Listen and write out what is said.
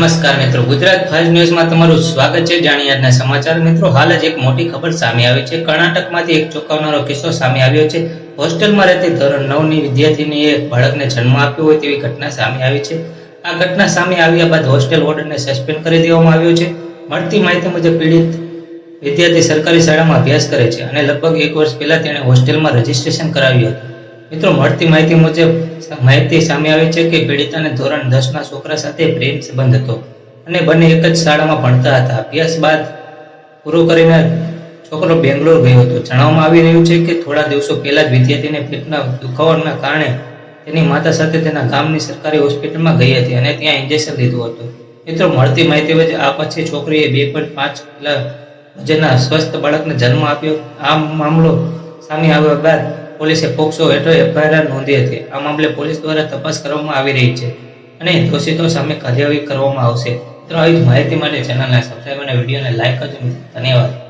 નમસ્કાર મિત્રો. ગુજરાત ફાસ્ટ ન્યૂઝમાં તમારું સ્વાગત છે. જાણીએ આજના સમાચાર. મિત્રો, હાલ જ એક મોટી ખબર સામે આવી છે. કર્ણાટકમાંથી એક ચોંકાવનારો કિસ્સો સામે આવ્યો છે. હોસ્ટેલમાં રહેતી ધોરણ નવની વિદ્યાર્થીનીએ બાળકને જન્મ આપ્યો હોય તેવી ઘટના સામે આવી છે. આ ઘટના સામે આવ્યા બાદ હોસ્ટેલ વોર્ડનને સસ્પેન્ડ કરી દેવામાં આવ્યો છે. મળતી માહિતી મુજબ પીડિત વિદ્યાર્થી સરકારી શાળામાં અભ્યાસ કરે છે અને લગભગ એક વર્ષ પહેલા તેણે હોસ્ટેલમાં રજીસ્ટ્રેશન કરાવ્યું હતું. મિત્રો, મળતી માહિતી મુજબ માહિતી સામે આવી છે કે પીડિતાને ધોરણ દસના છોકરા સાથે પ્રેમ સંબંધ હતો અને બંને એક જ શાળામાં ભણતા હતા. અભ્યાસ બાદ પૂરો કરીને છોકરો બેંગ્લોર ગયો હતો. જણાવવામાં આવી રહ્યું છે કે થોડા દિવસો પહેલા જ વિદ્યાર્થીને પેટના દુખાવાના કારણે તેની માતા સાથે તેના ગામની સરકારી હોસ્પિટલમાં ગઈ હતી અને ત્યાં ઇન્જેક્શન લીધું હતું. મિત્રો, મળતી માહિતી વચ્ચે આ પછી છોકરીએ બે પોઈન્ટ પાંચ કિલો વજનના સ્વસ્થ બાળકને જન્મ આપ્યો. આ મામલો સામે આવ્યા બાદ પોલીસે પોક્સો હેઠળ એફઆઈઆર નોંધી હતી. આ મામલે પોલીસ દ્વારા તપાસ કરવામાં આવી રહી છે અને દોષિતો સામે કાર્યવાહી કરવામાં આવશે. મિત્રો, આવી માહિતી માટે ચેનલને સબસ્ક્રાઈબ અને વિડીયોને લાઈક કરજો. ધન્યવાદ.